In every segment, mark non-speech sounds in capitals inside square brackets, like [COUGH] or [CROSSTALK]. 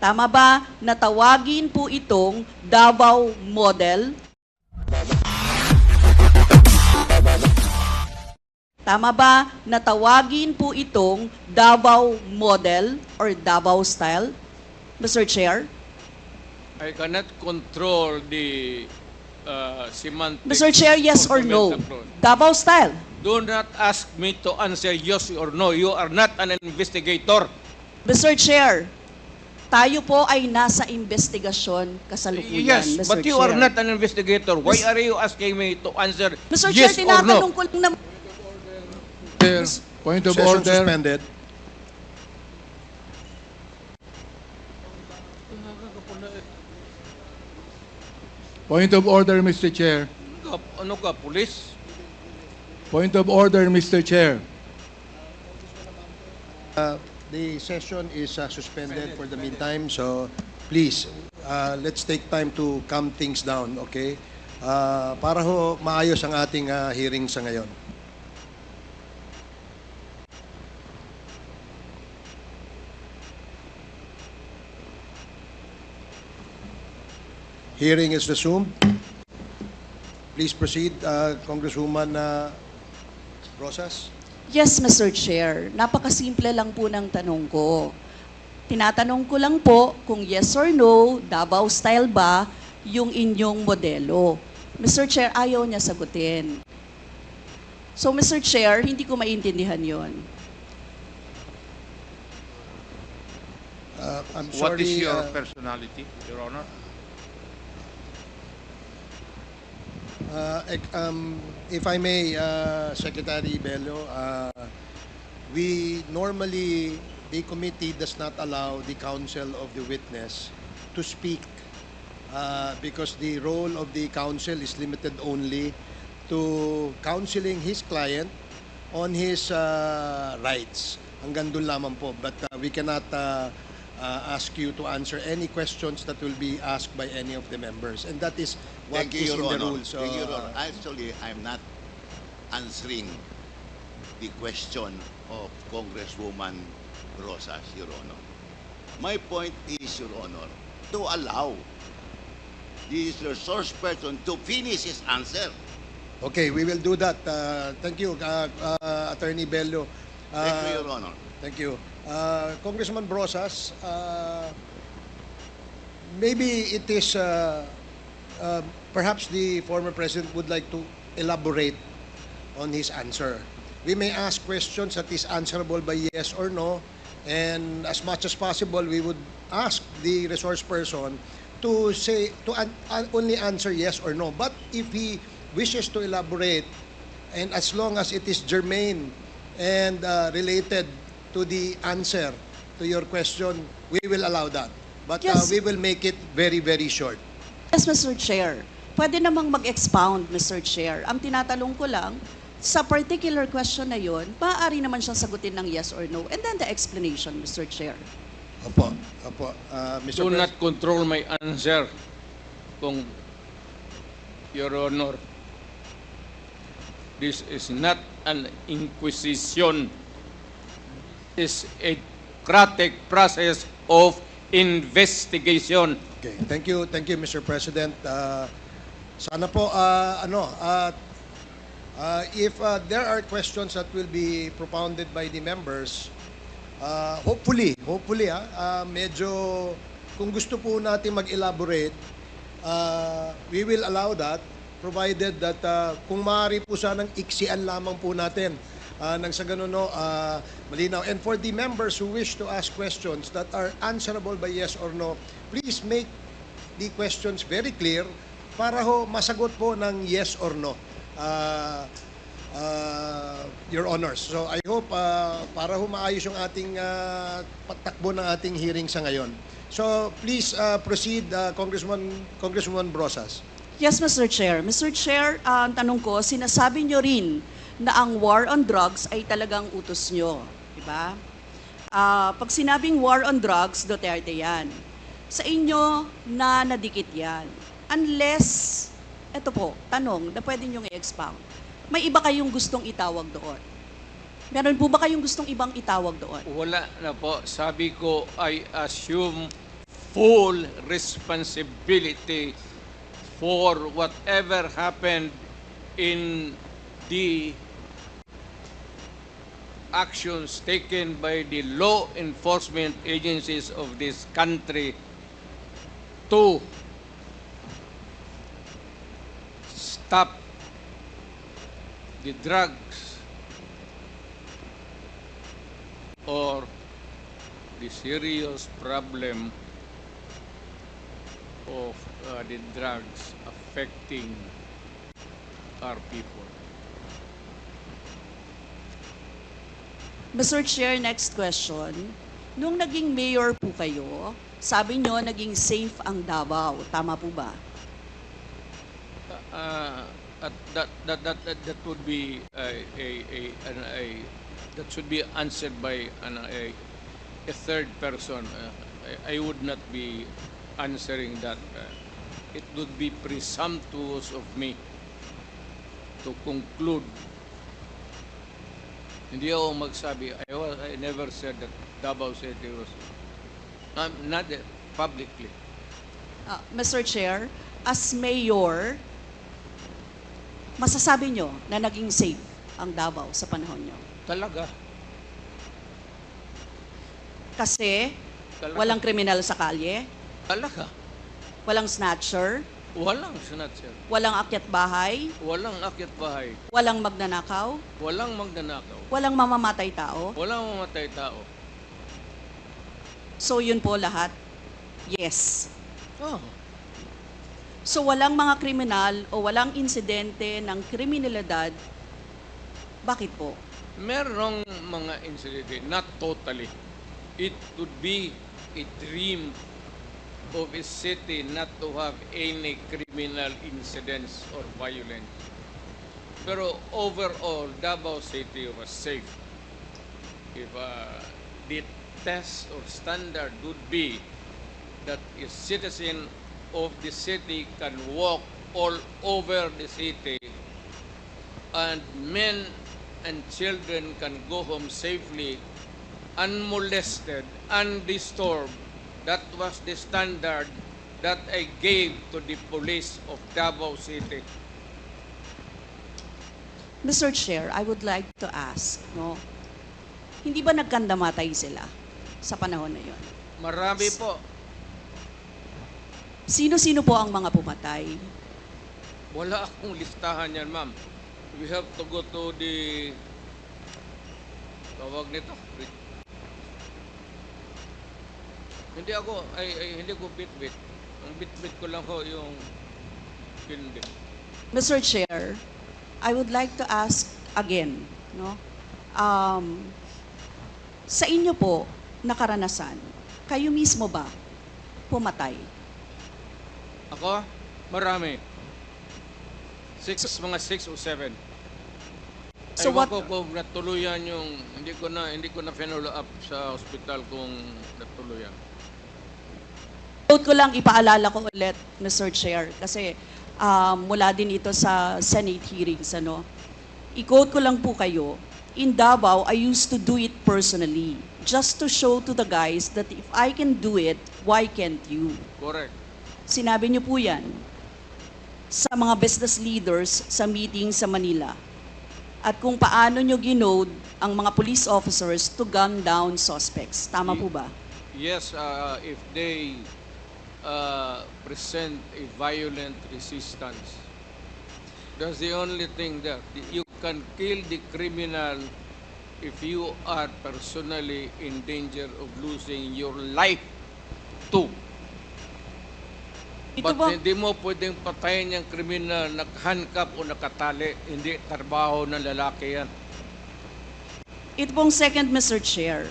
Tama ba na tawagin po itong Davao Model? Tama ba na tawagin po itong Davao Model or Davao Style? Mr. Chair? I cannot control the uh, semantics. Mr. Chair, yes or no? Davao Style? Do not ask me to answer yes or no. You are not an investigator. Mr. Chair, tayo po ay nasa investigasyon kasalukuyan, Yes, Mr. but you Chair. are not an investigator. Why Mis- are you asking me to answer Mr. yes Chair, or tinatanong no? ko lang na... Chair, point of Session order. suspended. Point of order, Mr. Chair. Ano ka, police? Point of order, Mr. Chair. The session is uh, suspended for the meantime, so please, uh, let's take time to calm things down, okay? Uh, Para ho maayos ang ating uh, hearing sa ngayon. Hearing is resumed. Please proceed, uh, Congresswoman uh, Rosas. Yes, Mr. Chair. Napakasimple lang po ng tanong ko. Tinatanong ko lang po kung yes or no, Davao style ba yung inyong modelo. Mr. Chair, ayaw niya sagutin. So, Mr. Chair, hindi ko maintindihan yon. Uh, I'm What is sorry, your uh, personality, Your Honor? Uh, um, if I may, uh, Secretary Bello, uh, we normally, the committee does not allow the counsel of the witness to speak uh, because the role of the counsel is limited only to counseling his client on his uh, rights. Hanggang doon lamang po. But uh, we cannot uh, uh, ask you to answer any questions that will be asked by any of the members. And that is what Thank you, is Your in the Honor. rules. Thank you, Your uh, Honor. Actually, I'm not answering the question of Congresswoman Rosas, Your Honor. My point is, Your Honor, to allow this resource person to finish his answer. Okay, we will do that. Uh, thank you, uh, uh, Attorney Bello. Uh, Thank you, Your Honor. Thank you. Uh, Congressman Brosas, uh, maybe it is, uh, uh, perhaps the former president would like to elaborate on his answer. We may ask questions that is answerable by yes or no, and as much as possible, we would ask the resource person to say, to an, an- only answer yes or no. But if he wishes to elaborate, and as long as it is germane and uh, related to the answer to your question, we will allow that. But uh, we will make it very, very short. Yes, Mr. Chair. Pwede namang mag-expound, Mr. Chair. Ang tinatanong ko lang, sa particular question na yon, maaari naman siyang sagutin ng yes or no. And then the explanation, Mr. Chair. Opo, opo. Uh, Mr. Do Pres- not control my answer, kung Your Honor. This is not an inquisition. It's a democratic process of investigation. Okay, thank you, thank you, Mr. President. Uh, sana po, uh, ano, uh, uh, if uh, there are questions that will be propounded by the members, uh, hopefully, hopefully, ah, uh, medyo, kung gusto po natin mag-elaborate, uh, we will allow that, provided that uh, kung maaari po sanang iksian lamang po natin uh, nang sa ganun no, uh, malinaw. And for the members who wish to ask questions that are answerable by yes or no, please make the questions very clear para ho masagot po ng yes or no. Uh, uh, Your Honors. So I hope uh, para ho maayos yung ating uh, patakbo ng ating hearing sa ngayon. So please uh, proceed, uh, Congressman, Congresswoman Brosas. Yes, Mr. Chair. Mr. Chair, ah, ang tanong ko, sinasabi nyo rin na ang war on drugs ay talagang utos nyo. Di ba? Ah, pag sinabing war on drugs, Duterte yan. Sa inyo na nadikit yan. Unless, eto po, tanong na pwede nyo i-expound. May iba kayong gustong itawag doon? Meron po ba kayong gustong ibang itawag doon? Wala na po. Sabi ko, I assume full responsibility for whatever happened in the actions taken by the law enforcement agencies of this country to stop the drugs or the serious problem of uh, the drugs affecting our people. Mr. Chair, next question. Nung naging mayor po kayo, sabi nyo naging safe ang Davao. Tama po ba? Uh, at that, that, that, that, that would be a, a, a, an, a that should be answered by an, a, a third person. Uh, I, I would not be answering that. Uh, it would be presumptuous of me to conclude. Hindi ako magsabi. I, was, I never said that Davao City was um, not uh, publicly. Ah, Mr. Chair, as mayor, masasabi nyo na naging safe ang Davao sa panahon nyo? Talaga. Kasi Talaga. walang kriminal sa kalye, Talaga. walang snatcher, Walang snatcher. walang akyat bahay, Walang akyat bahay. walang magnanakaw, Walang magnanakaw. walang mamamatay tao. Walang mamatay tao. So yun po lahat? Yes. Oh. So walang mga kriminal o walang insidente ng kriminalidad, bakit po? Merong mga incident, not totally. It would be a dream of a city not to have any criminal incidents or violence. Pero overall, Davao City was safe. If uh, the test or standard would be that a citizen of the city can walk all over the city and men and children can go home safely, unmolested, undisturbed. That was the standard that I gave to the police of Davao City. Mr. Chair, I would like to ask, no? Hindi ba nagkandamatay sila sa panahon na yon? Marami po. Sino-sino po ang mga pumatay? Wala akong listahan yan, ma'am. We have to go to the... Tawag nito. Hindi ako, ay, ay hindi ko bit-bit. Ang bit-bit ko lang ho yung hindi. Mr. Chair, I would like to ask again, no? Um, sa inyo po, nakaranasan, kayo mismo ba pumatay? Ako, marami. Six, mga six o seven. So Ewan what- ko kung natuluyan yung, hindi ko na, hindi ko na follow up sa hospital kung natuluyan. Quote ko lang, ipaalala ko ulit, Mr. Chair, kasi um, mula din ito sa Senate hearings, ano. I-quote ko lang po kayo, in Davao, I used to do it personally, just to show to the guys that if I can do it, why can't you? Correct. Sinabi niyo po yan sa mga business leaders sa meeting sa Manila. At kung paano niyo ginode ang mga police officers to gun down suspects. Tama po ba? Yes, uh, if they uh, present a violent resistance, that's the only thing that you can kill the criminal if you are personally in danger of losing your life too. Ito ba, hindi mo pwedeng patayin yung kriminal nakahandcuff o nakatali. Hindi trabaho ng lalaki yan. ito pong second, Mr. Chair,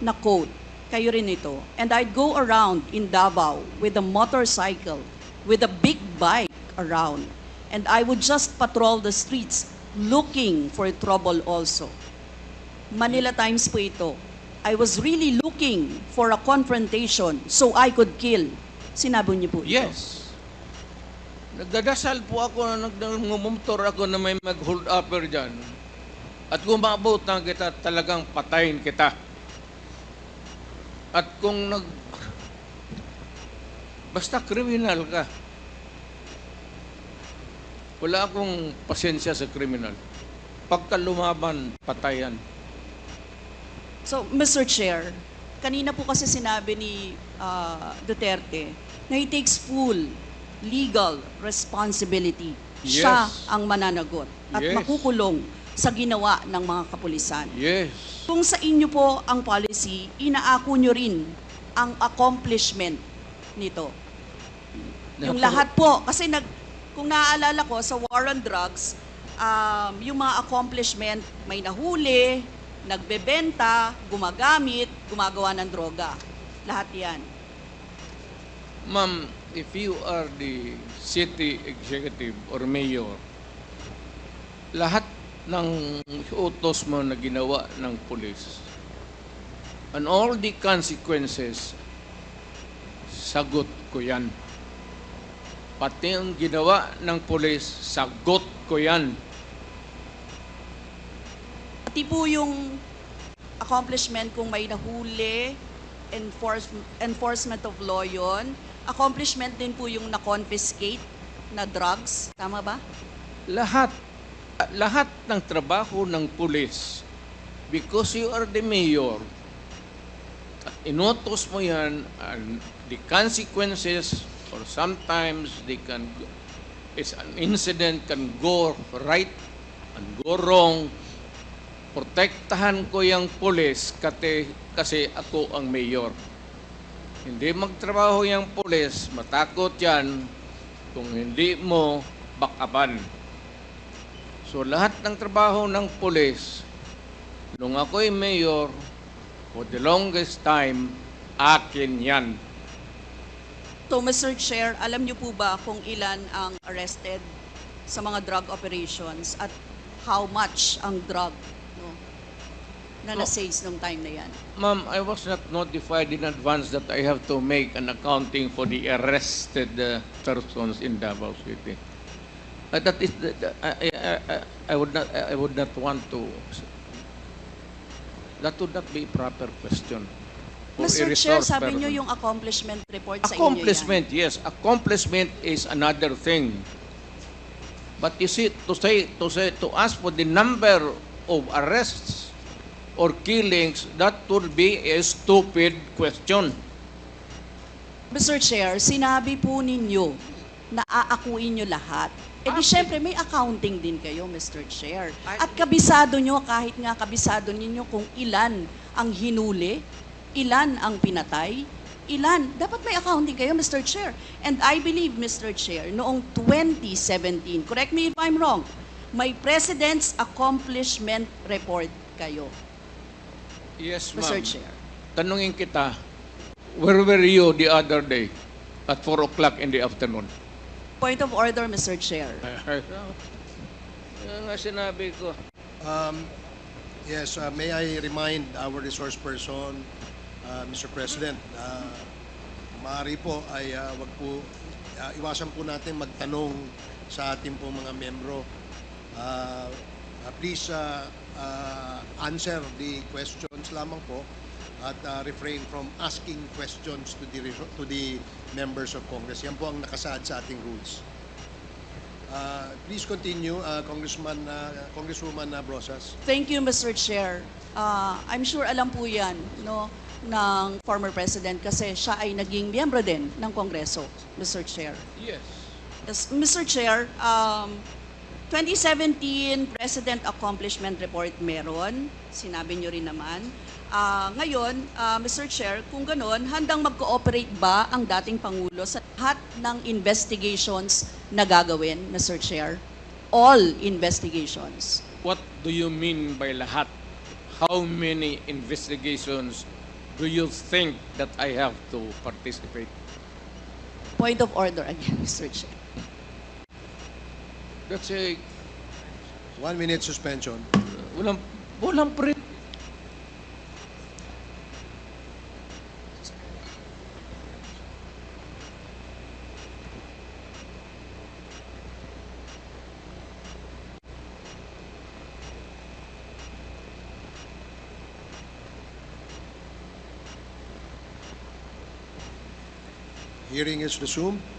na quote, kayo rin ito. And I'd go around in Davao with a motorcycle, with a big bike around. And I would just patrol the streets looking for trouble also. Manila Times po ito. I was really looking for a confrontation so I could kill. Sinabi niyo po ito. Yes. Nagdadasal po ako na nagmumotor ako na may mag-hold upper dyan. At kung maabot na kita, talagang patayin kita. At kung nag Basta kriminal ka. Wala akong pasensya sa kriminal. Pagka lumaban, patayan. So, Mr. Chair, kanina po kasi sinabi ni ah, Duterte na he takes full legal responsibility. Siya Yes. ang mananagot at Yes. makukulong sa ginawa ng mga kapulisan. Yes. Kung sa inyo po ang policy, inaako nyo rin ang accomplishment nito. Yung Naku- lahat po, kasi nag, kung naaalala ko sa war on drugs, um, yung mga accomplishment, may nahuli, nagbebenta, gumagamit, gumagawa ng droga. Lahat yan. Ma'am, if you are the city executive or mayor, lahat ng utos mo na ginawa ng pulis, and all the consequences, sagot ko yan. Pati ang ginawa ng pulis, sagot ko yan. Pati po yung accomplishment kung may nahuli, enforce, enforcement of law yun. Accomplishment din po yung na-confiscate na drugs. Tama ba? lahat lahat ng trabaho ng pulis because you are the mayor inutos mo yan and the consequences or sometimes they can is an incident can go right and go wrong protektahan ko yung pulis kasi, kasi ako ang mayor hindi magtrabaho yung pulis matakot yan kung hindi mo bakaban So lahat ng trabaho ng pulis, nung ako'y mayor, for the longest time, akin yan. So, Mr. Chair, alam niyo po ba kung ilan ang arrested sa mga drug operations at how much ang drug na na-seize nung time na yan? Ma'am, I was not notified in advance that I have to make an accounting for the arrested uh, persons in Davao City. Uh, that is, the, the- I, I, I, I would not, I would not want to. That would not be proper question. Mr. Chair, sabi niyo person. yung accomplishment report sa inyo. Accomplishment, yes. Accomplishment is another thing. But you see, to say, to say, to ask for the number of arrests or killings, that would be a stupid question. Mr. Chair, sinabi po ninyo na aakuin nyo lahat. E di syempre may accounting din kayo, Mr. Chair. At kabisado nyo, kahit nga kabisado ninyo kung ilan ang hinuli, ilan ang pinatay, ilan. Dapat may accounting kayo, Mr. Chair. And I believe, Mr. Chair, noong 2017, correct me if I'm wrong, may President's Accomplishment Report kayo, Yes, Mr. ma'am. Chair. Tanungin kita, where were you the other day at 4 o'clock in the afternoon? Point of order, Mr. Chair. Yan [LAUGHS] nga sinabi ko. Um, yes, uh, may I remind our resource person, uh, Mr. President, uh, maaari po ay uh, wag po, uh, iwasan po natin magtanong sa ating po mga membro. Uh, uh, please uh, uh, answer the questions lamang po at uh, refrain from asking questions to the to the members of Congress. Yan po ang nakasaad sa ating rules. Uh, please continue, uh, Congressman, uh, Congresswoman uh, Brosas. Thank you, Mr. Chair. Uh, I'm sure alam po yan no, ng former President kasi siya ay naging miyembro din ng Kongreso, Mr. Chair. Yes. Yes, Mr. Chair, um, 2017 President Accomplishment Report meron, sinabi nyo rin naman. Ah, ngayon, ah, Mr. Chair, kung ganon, handang mag-cooperate ba ang dating Pangulo sa lahat ng investigations na gagawin, Mr. Chair? All investigations. What do you mean by lahat? How many investigations do you think that I have to participate? Point of order again, [LAUGHS] Mr. Chair. That's a One minute suspension. walang walang print. Hearing is resumed.